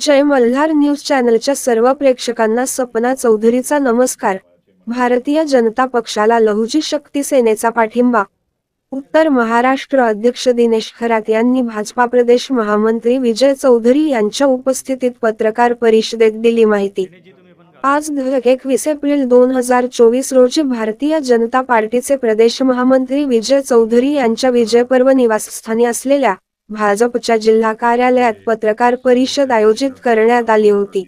जय Malhar news चॅनलच्या सर्व प्रेक्षकांना सपना चौधरीचा नमस्कार. भारतीय जनता पक्षाला लहुजी शक्ती सेनेचा पाठिंबा. उत्तर महाराष्ट्र अध्यक्ष दिनेश खरात यांनी भाजपा प्रदेश महामंत्री विजय चौधरी यांच्या उपस्थितीत पत्रकार परिषदेत दिली माहिती. आज एकवीस एप्रिल दोन हजार चोवीस रोजी भारतीय जनता पार्टीचे प्रदेश महामंत्री विजय चौधरी यांच्या विजयपर्व निवासस्थानी असलेल्या भाजपच्या जिल्हा कार्यालयात पत्रकार परिषद आयोजित करण्यात आली होती.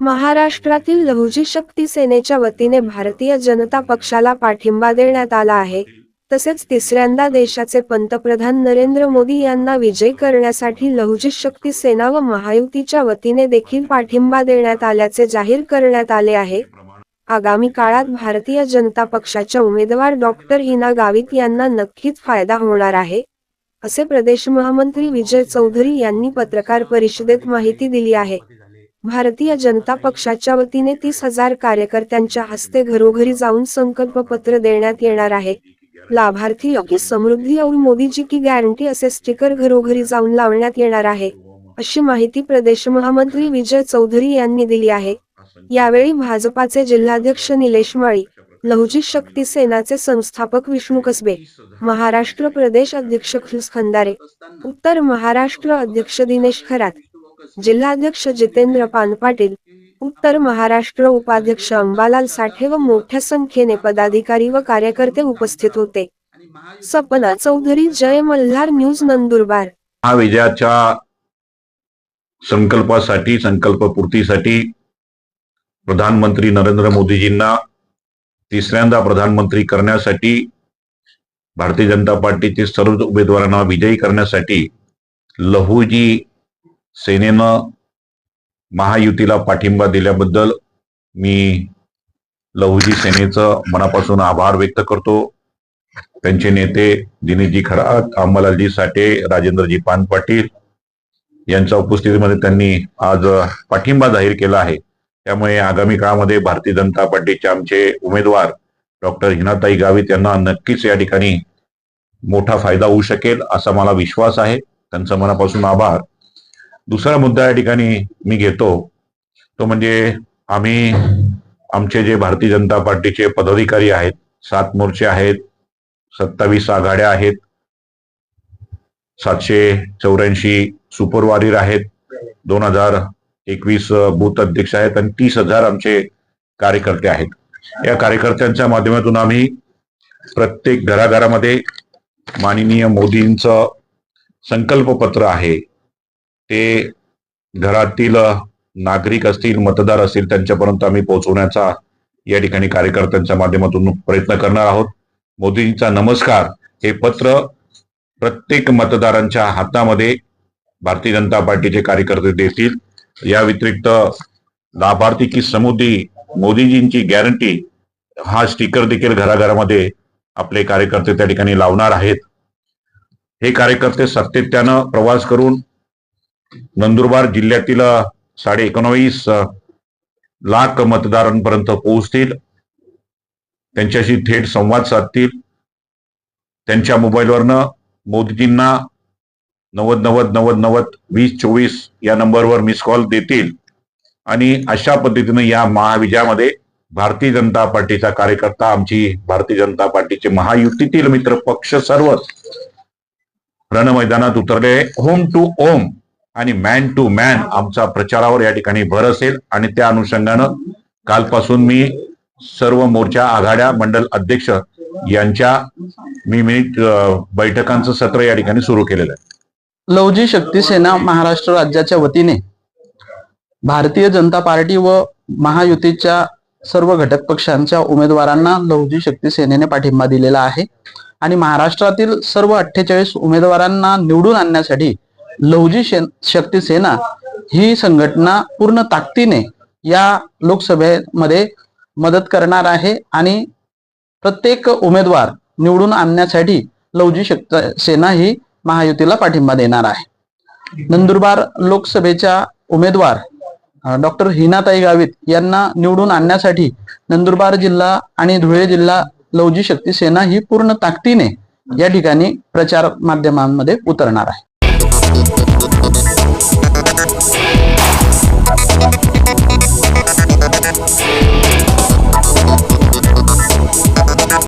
महाराष्ट्रातील लहुजी शक्ती सेनेच्या वतीने भारतीय जनता पक्षाला पाठिंबा देण्यात आला आहे. तसेच तिसऱ्यांदा देशाचे पंतप्रधान नरेंद्र मोदी यांना विजय करण्यासाठी लहुजी शक्ती सेना व महायुतीच्या वतीने देखील पाठिंबा देण्यात आल्याचे जाहीर करण्यात आले आहे. आगामी काळात भारतीय जनता पक्षाच्या उमेदवार डॉक्टर हिना गावित यांना नक्कीच फायदा होणार आहे. असे प्रदेश महामंत्री विजय चौधरी यांनी पत्रकार परिषदेत माहिती दिली आहे. भारतीय जनता पक्षाच्या वतीने तीस हजार कार्यकर्त्यांच्या हस्ते घरोघरी जाऊन संकल्प पत्र देण्यात येणार आहे. लाभार्थी योग्य समृद्धी और मोदीजी की गॅरंटी असे स्टिकर घरोघरी जाऊन लावण्यात येणार आहे. अशी माहिती प्रदेश महामंत्री विजय चौधरी यांनी दिली आहे. यावेळी भाजपाचे जिल्हाध्यक्ष निलेश माळी लहुजी शक्ती सेनाचे संस्थापक विष्णू कसबे महाराष्ट्र प्रदेश अध्यक्ष खंदारे उत्तर महाराष्ट्र अध्यक्ष दिनेश खरात जिल्हाध्यक्ष जितेंद्र पानपाटील उत्तर महाराष्ट्र उपाध्यक्ष अंबालाल साठे व मोठ्या संख्येने पदाधिकारी व कार्यकर्ते उपस्थित होते. सपना चौधरी जय मल्हार न्यूज नंदुरबार. हा विजयाच्या संकल्पासाठी संकल्पपूर्तीसाठी प्रधानमंत्री नरेंद्र मोदीजींना तिसऱ्यांदा प्रधानमंत्री करण्यासाठी भारतीय जनता पार्टीचे सर्व उमेदवारांना विजयी करण्यासाठी लहुजी सेनेनं महायुतीला पाठिंबा दिल्याबद्दल मी लहुजी सेनेचं मनापासून आभार व्यक्त करतो. त्यांचे नेते दिनेशजी खरात अंबालालजी साठे राजेंद्रजी पान पाटील यांच्या उपस्थितीमध्ये त्यांनी आज पाठिंबा जाहीर केला आहे. त्यामुळे आगामी काळामध्ये भारतीय जनता पार्टीचे आमचे उमेदवार डॉक्टर हिनाताई गावित यांना नक्कीच या ठिकाणी मोठा फायदा होऊ शकेल असा मला विश्वास आहे. त्यांचा मनापासून आभार. दुसरा मुद्दा या ठिकाणी मी घेतो. तो म्हणजे आम्ही आमचे जे भारतीय जनता पार्टीचे पदाधिकारी आहेत सात मोर्चे आहेत सत्तावीस आघाड्या आहेत सातशे चौऱ्याऐंशी सुपरवारीर आहेत दोन हजार एकवीस बूथ अध्यक्ष आहेत आणि तीस हजार आमचे कार्यकर्ते आहेत. या कार्यकर्त्यांच्या माध्यमातून आम्ही प्रत्येक घराघरामध्ये माननीय मोदींचं संकल्पपत्र आहे. ते घरातील नागरिक असतील मतदार असतील त्यांच्यापर्यंत आम्ही पोहोचवण्याचा या ठिकाणी कार्यकर्त्यांच्या माध्यमातून प्रयत्न करणार आहोत. मोदींचा नमस्कार हे पत्र प्रत्येक मतदारांच्या हातामध्ये भारतीय जनता पार्टीचे कार्यकर्ते देतील. या व्यतिरिक्त लाभार्थी की समुदी मोदीजींची गॅरंटी हा स्टिकर देखील घराघरामध्ये आपले कार्यकर्ते त्या ठिकाणी लावणार आहेत. हे कार्यकर्ते सातत्यानं प्रवास करून नंदुरबार जिल्ह्यातील साडे एकोणवीस लाख मतदारांपर्यंत पोहोचतील. त्यांच्याशी थेट संवाद साधतील. त्यांच्या मोबाईलवरनं मोदीजींना नव्वद नव्वद नव्वद नव्वद वीस चोवीस या नंबरवर मिस कॉल देतील. आणि अशा पद्धतीनं या महाविजयामध्ये भारतीय जनता पार्टीचा कार्यकर्ता आमची भारतीय जनता पार्टीचे महायुतीतील मित्र पक्ष सर्वच रणमैदानात उतरले. होम टू ओम आणि मॅन टू मॅन आमचा प्रचारावर या ठिकाणी भर असेल. आणि त्या अनुषंगानं कालपासून मी सर्व मोर्चा आघाड्या मंडल अध्यक्ष यांच्या मी मिनिट बैठकांचं सत्र या ठिकाणी सुरू केलेलं आहे. लवजी शक्ती सेना महाराष्ट्र राज्याच्या वतीने भारतीय जनता पार्टी व महायुतीच्या सर्व घटक पक्षांच्या उमेदवारांना लवजी शक्ती सेनेने पाठिंबा दिलेला आहे. आणि महाराष्ट्रातील सर्व अठ्ठेचाळीस उमेदवारांना निवडून आणण्यासाठी लवजी शक्ती सेना ही संघटना पूर्ण ताकदीने या लोकसभेमध्ये मदत करणार आहे. आणि प्रत्येक उमेदवार निवडून आणण्यासाठी लवजी शक्ती सेना ही महायुतीला पाठिंबा देणार आहे. नंदुरबार लोकसभेच्या उमेदवार डॉक्टर हिनाताई गावित यांना निवडून आणण्यासाठी नंदुरबार जिल्हा आणि धुळे जिल्हा लवजी शक्ती सेना ही पूर्ण ताकदीने या ठिकाणी प्रचार माध्यमांमध्ये उतरणार आहे.